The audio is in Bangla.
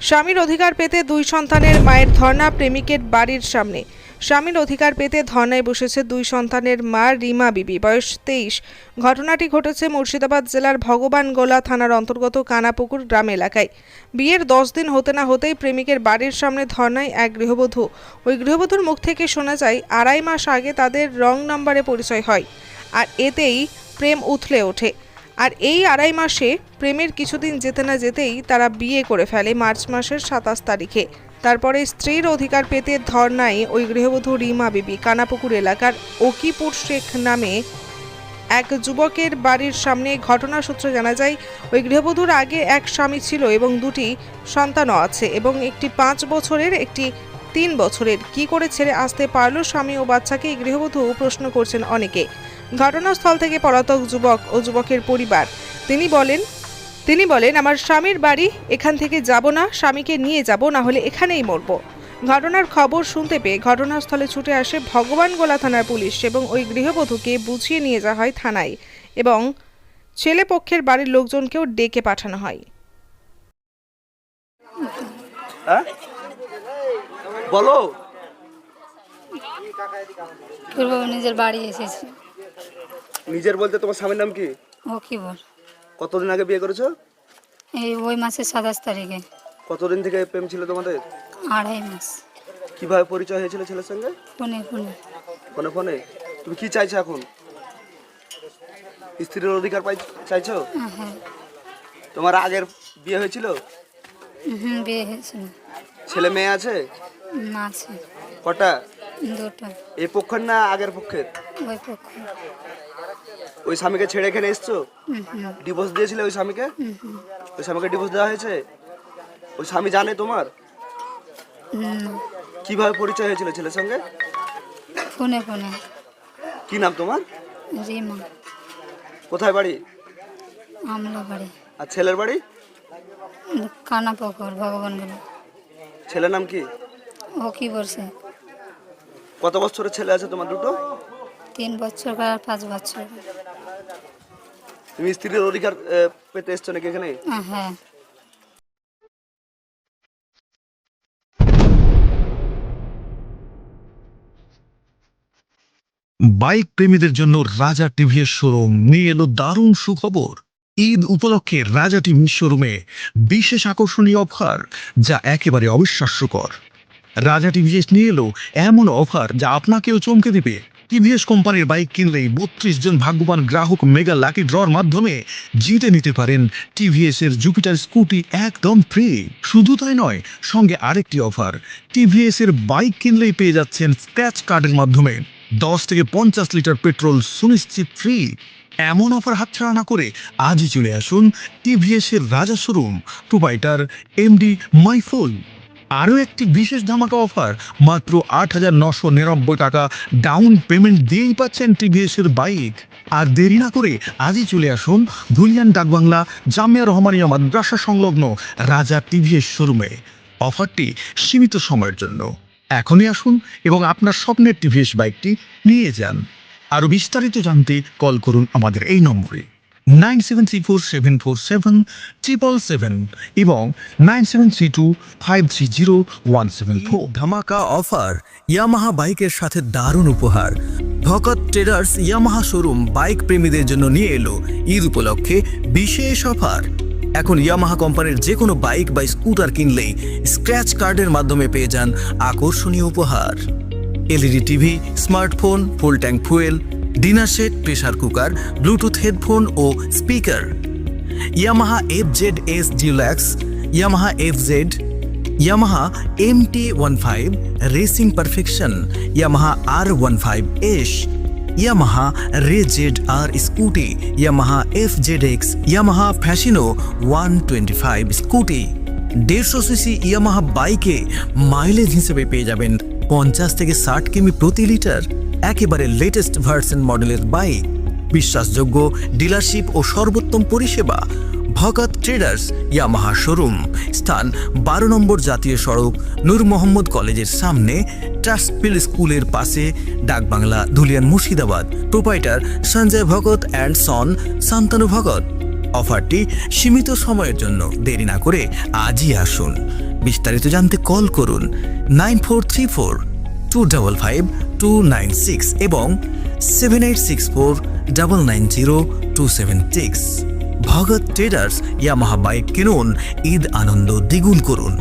স্বামীর অধিকার পেতে দুই সন্তানের মায়ের ধর্ণা প্রেমিকের বাড়ির সামনে। স্বামীর অধিকার পেতে ধর্নায় বসেছে দুই সন্তানের মা রিমা বিবি। বয়স তেইশ। ঘটনাটি ঘটেছে মুর্শিদাবাদ জেলার ভগবানগোলা থানার অন্তর্গত কানাপুকুর গ্রাম এলাকায়। বিয়ের দশ দিন হতে না হতেই প্রেমিকের বাড়ির সামনে ধর্নায় এক গৃহবধূ। ওই গৃহবধূর মুখ থেকে শোনা যায়, আড়াই মাস আগে তাদের রং নাম্বারে পরিচয় হয়। আর এতেই প্রেম উথলে ওঠে। আর এই আড়াই মাসে প্রেমের কিছুদিন যেতে না যেতেই তারা বিয়ে করে ফেলে মার্চ মাসের সাতাশ তারিখে। তারপরে স্ত্রীর অধিকার পেতে ধর্নায় ওই গৃহবধূ রিমা বিবি কানাপুকুর এলাকার ওকিপুর শেখ নামে এক যুবকের বাড়ির সামনে ঘটনা সূত্রে জানা যায়, ওই গৃহবধূর আগে এক স্বামী ছিল এবং দুটি সন্তানও আছে এবং একটি পাঁচ বছরের, একটি তিন বছরের। কি করে ছেড়ে আসতে পারল স্বামী ও বাচ্চাকে গৃহবধূ প্রশ্ন করছেন অনেকে। ঘটনাস্থল থেকে পলাতক যুবক ও যুবকের পরিবার। তিনি বলেন তিনি বলেন আমার স্বামীর বাড়ি এখান থেকে যাব না স্বামীকে নিয়ে যাব না হলে এখানেই মরবো। ঘটনার খবর শুনতে পেয়ে ঘটনাস্থলে ছুটে আসে ভগবান গোলা থানার পুলিশ এবং ওই গৃহবধূকে বুঝিয়ে নিয়ে যাওয়া হয় থানায় এবং ছেলে পক্ষের বাড়ির লোকজনকেও ডেকে পাঠানো হয়। হ্যাঁ? বলো। পূর্ব নিজের বাড়ি এসেছি। নিজের বলতে তোমার স্বামীর নাম কি? ও কি বল কতদিন আগে বিয়ে করেছ? এই ওই মাসের সাতাশ তারিখে। কতদিন থেকে প্রেম ছিল তোমাদের? আড়াই মাস। কীভাবে পরিচয় হয়েছিল ছেলের সঙ্গে? ফোনে ফোনে। ফোনে ফোনে? তুমি কি চাইছো এখন? স্ত্রীর অধিকার পাই চাইছো? হ্যাঁ তোমার আগের বিয়ে হয়েছিল? হুম বিয়ে হয়েছিল। ছেলে মেয়ে আছে? না আছে। কটা? দুটো। এই পক্ষের না আগের পক্ষের? ওই পক্ষ। ওই স্বামীকে ছেড়ে এখানে এসছো? হুম হুম। ডিভোর্স দিয়েছিলে ওই স্বামীকে? ওই স্বামীকে ডিভোর্স দেওয়া হয়েছে? ওই স্বামী জানে তোমার? কীভাবে পরিচয় হয়েছিল ছেলের সঙ্গে? ফোনে ফোনে। কি নাম তোমার? রিমা। কোথায় বাড়ি? আমলা বাড়ি। আর ছেলের বাড়ি? কানা পুকুর ভগবানগুলো। ছেলের নাম কি? ও কি বলছে? কত বছরের ছেলে আছে তোমার দুটো? তিন বছর আর পাঁচ বছর। তুমি স্ত্রীর অধিকার পেতে এসছো নাকি এখানে? হ্যাঁ। বাইক প্রেমীদের জন্য রাজা টিভিএস শোরুম নিয়ে এলো দারুণ সুখবর। ঈদ উপলক্ষে রাজা টিভি শোরুমে বিশেষ আকর্ষণীয় অফার যা একেবারে অবিশ্বাস্যকর। রাজা টিভিএস নিয়ে এলো এমন অফার যা আপনাকেও চমকে দেবে। টিভিএস কোম্পানির বাইক কিনলেই বত্রিশ জন ভাগ্যবান গ্রাহক মেগা লাকি ড্রর মাধ্যমে জিতে নিতে পারেন টিভিএস এর জুপিটার স্কুটি একদম ফ্রি শুধু তাই নয়, সঙ্গে আরেকটি অফার টিভিএস এর বাইক কিনলেই পেয়ে যাচ্ছেন স্ক্র্যাচ কার্ডের মাধ্যমে। দশ থেকে পঞ্চাশ লিটার পেট্রোল সুনিশ্চিত ফ্রি এমন অফার হাতছাড়া না করে আজই চলে আসুন টিভিএস এর রাজা শোরুম প্রোপাইটার এমডি মাইফুল আরও একটি বিশেষ ধামাকা অফার, মাত্র আট হাজার নশো নিরানব্বই টাকা ডাউন পেমেন্ট দিয়েই পাচ্ছেন টিভিএস এর বাইক। আর দেরি না করে আজই চলে আসুন ধুলিয়ান ডাকবাংলা জামিয়া রহমানিয়া মাদ্রাসা সংলগ্ন রাজা টিভিএস শোরুমে। অফারটি সীমিত সময়ের জন্য। এখনই আসুন এবং আপনার স্বপ্নের টিভিএস বাইকটি নিয়ে যান। আরও বিস্তারিত জানতে কল করুন আমাদের এই নম্বরে। Nine seven three four seven four seven triple seven এবং nine seven two five zero one seven four. ধামাকা অফার ইয়ামাহা বাইকের সাথে দারুণ উপহার। ভকত ইয়ামাহা শোরুম বাইক প্রেমীদের জন্য নিয়ে এলো ঈদ উপলক্ষে বিশেষ অফার। এখন ইয়ামাহা কোম্পানির যে কোনো বাইক বা স্কুটার কিনলেই স্ক্র্যাচ কার্ডের মাধ্যমে পেয়ে যান আকর্ষণীয় উপহার। LED TV, smartphone, full tank fuel dinner set, pressure cooker, Bluetooth headphone ও speaker. Yamaha F Z S deluxe, Yamaha F Z Yamaha M T one five racing perfection, Yamaha R one five S, Yamaha Ray Z R scooty, Yamaha F Z X, Yamaha Fascino one twenty five scooty. দেড়শো সিসি ইয়ামাহা বাইকে মাইলেজ হিসেবে পেয়ে যাবেন পঞ্চাশ থেকে ষাট কিমি প্রতি লিটার। একেবারে লেটেস্ট ভার্সন মডেলের বাইক বিশ্বাসযোগ্য ডিলারশিপ ও সর্বোত্তম পরিষেবা ভগত ট্রেডার্স ইয়ামাহা শোরুম স্থান বারো নম্বর জাতীয় সড়ক, নূর মোহাম্মদ কলেজের সামনে ট্রাস্টপিল স্কুলের পাশে, Dakbangla, Dhulian Murshidabad. Proprietor Sanjay Bhagat and son Shantanu Bhagat অফারটি সীমিত সময়ের জন্য দেরি না করে আজই আসুন। বিস্তারিত জানতে কল করুন nine four three four two double five two nine six এবং seven eight six four double nine zero two seven six Bhagat traders Yamaha bike কিনুন, ঈদ আনন্দ দ্বিগুণ করুন।